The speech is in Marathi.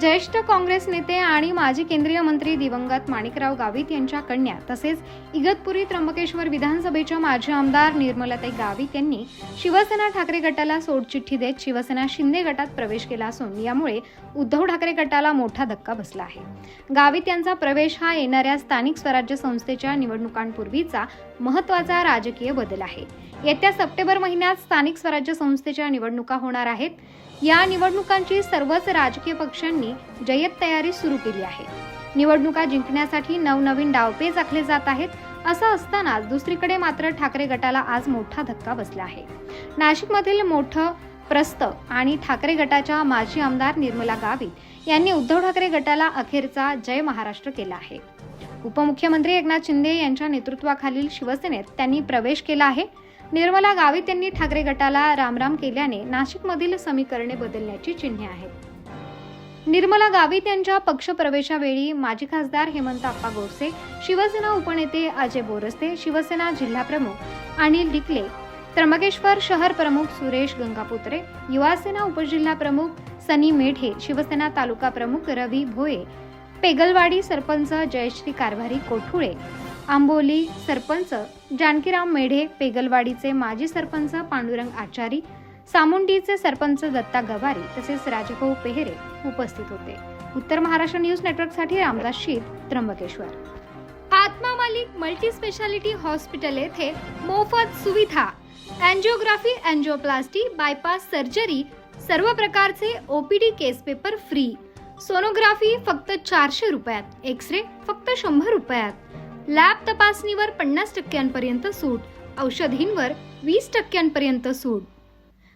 ज्येष्ठ काँग्रेस नेते आणि माजी केंद्रीय मंत्री दिवंगत माणिकराव गावित यांच्या कन्या तसेच इगतपुरी त्र्यंबकेश्वर विधानसभेच्या माजी आमदार निर्मलाताई गावित यांनी शिवसेना ठाकरे गटाला सोडचिठ्ठी देत शिवसेना शिंदे गटात प्रवेश केला असून यामुळे उद्धव ठाकरे गटाला मोठा धक्का बसला आहे. गावित यांचा प्रवेश हा येणाऱ्या स्थानिक स्वराज्य संस्थेच्या निवडणुकांपूर्वीचा महत्त्वाचा राजकीय बदल आहे. येत्या सप्टेंबर महिन्यात स्थानिक स्वराज्य संस्थेच्या निवडणुका होणार आहेत. या निवडणुकांची सर्वच राजकीय पक्षांनी जय्यत तयारी सुरू केली आहे. निवडणुका जिंकण्यासाठी नवनवीन डावपेच आखले जात आहेत असं असतानाच दुसरीकडे मात्र ठाकरे गटाला आज मोठा धक्का बसला आहे. नाशिकमधील मोठं प्रस्त आणि ठाकरे गटाच्या माजी आमदार निर्मला गावित यांनी उद्धव ठाकरे गटाला अखेरचा जय महाराष्ट्र केला आहे. उपमुख्यमंत्री एकनाथ शिंदे यांच्या नेतृत्वाखालील शिवसेनेत त्यांनी प्रवेश केला आहे. निर्मला गावित यांनी ठाकरे गटाला रामराम केल्याने नाशिकमधील समीकरणे बदलण्याची चिन्हे आहेत. निर्मला गावित यांच्या पक्षप्रवेशावेळी माजी खासदार हेमंत आप्पा गोडसे शिवसेना उपनेते अजय बोरस्ते शिवसेना जिल्हाप्रमुख अनिल डिकले त्र्यंबकेश्वर शहर प्रमुख सुरेश गंगापुत्रे युवासेना उपजिल्हा प्रमुख सनी मेढे शिवसेना तालुका प्रमुख रवी भोये पेगलवाडी सरपंच जयश्री कारभारी कोठुळे आंबोली सरपंच जानकीराम मेढे पेगलवाडीचे माजी सरपंच पांडुरंग आचारी सामुंडीचे सरपंच दत्ता गवारी तसेच राजभाऊ पेहरे उपस्थित होते. उत्तर महाराष्ट्र न्यूज नेटवर्कसाठी रामदास शीत त्र्यंबकेश्वर. आत्मा मालिक मल्टी स्पेशालिटी हॉस्पिटल येथे मोफत सुविधा अँजिओग्राफी अँजिओप्लास्टी बायपास सर्जरी सर्व प्रकारचे OPD case paper free sonography फक्त चारशे रुपयात एक्स रे फक्त शंभर रुपयात. लॅब तपासणीवर पन्नास टक्क्यांपर्यंत सूट औषधींवर वीस टक्क्यांपर्यंत सूट.